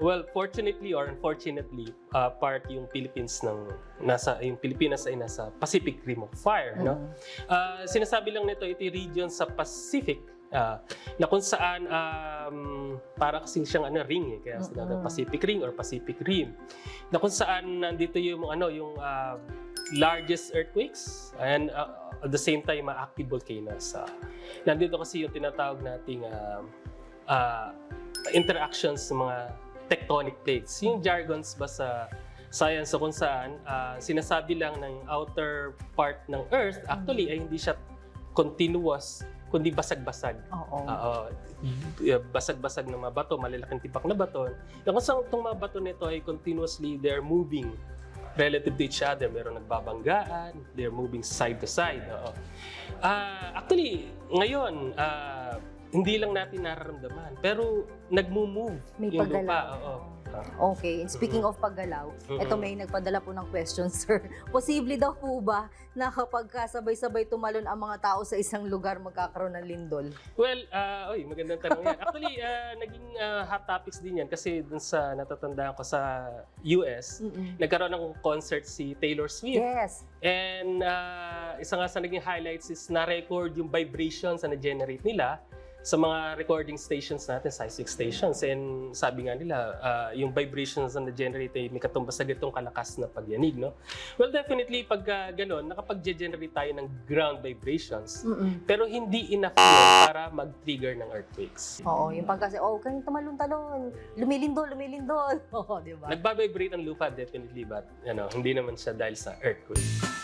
well, fortunately or unfortunately, uh, part yung Philippines ng nasa yung Pilipinas ay nasa Pacific Rim of Fire, no? Ah, sinasabi lang nito ito region sa Pacific ah, na kung saan um, para kasing siyang ano ring eh, kaya Mm-mm. Pacific Ring or Pacific Rim. Na kung saan nandito yung ano yung ah, largest earthquakes and ah, at the same time mga active volcanoes. Ah, nandito kasi yung tinatawag nating ah, ah, interactions ng mga tectonic plates. Yung jargons ba sa science so kung saan ah, sinasabi lang ng outer part ng Earth, actually ay hindi siya continuous, kundi basag-basag. Oo. Oo. basag-basag ng mga bato, malalaking tipak na bato. Yung kung saan itong mga bato nito ay continuously they're moving relative to each other. Meron nagbabanggaan, they're moving side to side. Oo. Ah, actually, ngayon, ah, hindi lang natin nararamdaman, pero nagmo-move May yung lupa. paggalaw. Oo. Ah. Okay, and speaking of paggalaw, Mm-mm. ito may nagpadala po ng question, sir. Posible daw po ba na kapag kasabay-sabay tumalon ang mga tao sa isang lugar, magkakaroon ng lindol? Well, ah, oy, magandang tanong yan. Actually, ah, naging ah, hot topics din yan kasi dun sa natatandaan ko sa US, nagkaroon ng concert si Taylor Swift. Yes. And uh, isa nga sa naging highlights is na-record yung vibrations na na-generate nila sa mga recording stations natin, seismic stations. And sabi nga nila, uh, yung vibrations na na-generate ay may katumbas sa ganitong kalakas na pagyanig. No? Well, definitely, pag uh, ganun, nakapag-generate tayo ng ground vibrations. Mm-mm. Pero hindi enough yun para mag-trigger ng earthquakes. Oo, yung pag kasi, oh, kayong tumalon-talon, lumilindol, lumilindol. Oo, di ba? Nagbabibrate ang lupa, definitely, but ano, hindi naman siya dahil sa earthquake.